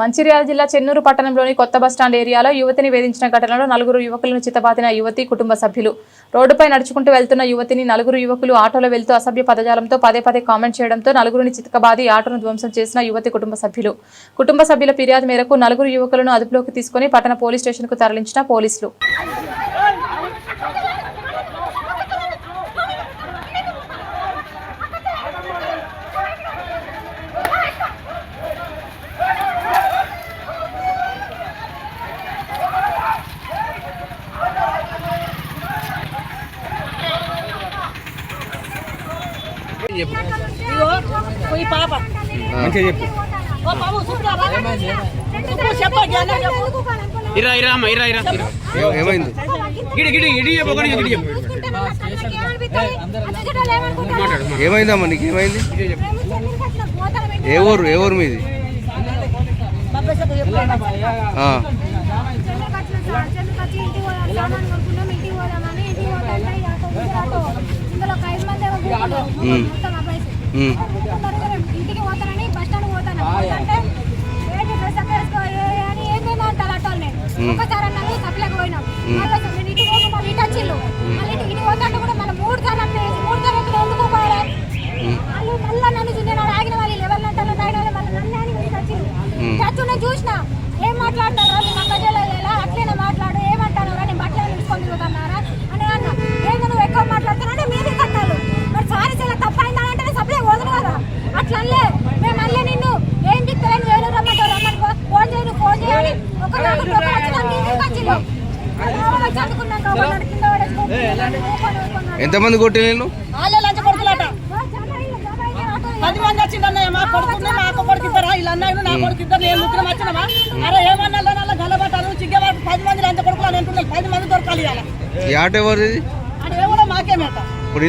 మంచిర్యాల జిల్లా చెన్నూరు పట్టణంలోని కొత్త బస్టాండ్ ఏరియాలో యువతిని వేధించిన ఘటనలో నలుగురు యువకులను చితబాతిన యువతి కుటుంబ సభ్యులు. రోడ్డుపై నడుచుకుంటూ వెళ్తున్న యువతిని నలుగురు యువకులు ఆటోలో వెళ్తూ అసభ్య పదజాలంతో పదే పదే కామెంట్ చేయడంతో నలుగురిని చితకబాది ఆటోను ధ్వంసం చేసిన యువతి కుటుంబ సభ్యులు. కుటుంబ సభ్యుల ఫిర్యాదు మేరకు నలుగురు యువకులను అదుపులోకి తీసుకుని పట్టణ పోలీస్ స్టేషన్కు తరలించిన పోలీసులు. ఈ పాప. మంచిగా చెప్పు. ఓ బాబు చూపురా చెప్పు చెప్పు జ్ఞానం చెప్పు. ఇరా ఇరా అమ్మ ఇరా ఇరా. ఏమైంది? గిడి గిడి గిడి చెప్పు ఒకటి గిడి చెప్పు. ఏమైందమ్మా నీకు? ఏమైంది? ఏ ఊరు ఏ ఊరు మీది? బాబాయ్ ఇందులో చెప్పు ఇంటికి పోతానని బస్ స్టాండ్ పోతాను అంటే ఏంటి డ్రెస్ అక్కడ అని అంటారు అట్టోళ్ళు నేను ఒక్కసారి అన్నది సప్లైకి పోయినాం నేను ఇటు పోక మళ్ళీ ఇటు మళ్ళీ ఇటు ఇటు కూడా మళ్ళీ మూడు సార్లు మూడు సార్లు ఎక్కడ ఎందుకు వాళ్ళు మళ్ళీ నన్ను నేను ఆగిన వాళ్ళు ఎవరిని అంటారు వాళ్ళు మళ్ళీ నన్ను అని నేను చూసిన ఏం మాట్లాడతారు? ఎంతమంది కొట్టిన పది మంది వచ్చిందన్నయ్య మా కొడుకున్నా మా అక్క కొడుకు ఇలా నా కొడుకు ఇద్దరు నేను ముగ్గురం వచ్చినామా? అరే ఏమన్నా గలబట్టాలు చిగ్గబాటు పది మంది ఎంత కొడుకులు అని అంటున్నారు. పది మంది దొరకాలి ఆట ఎవరు అది మాకే ఇప్పుడు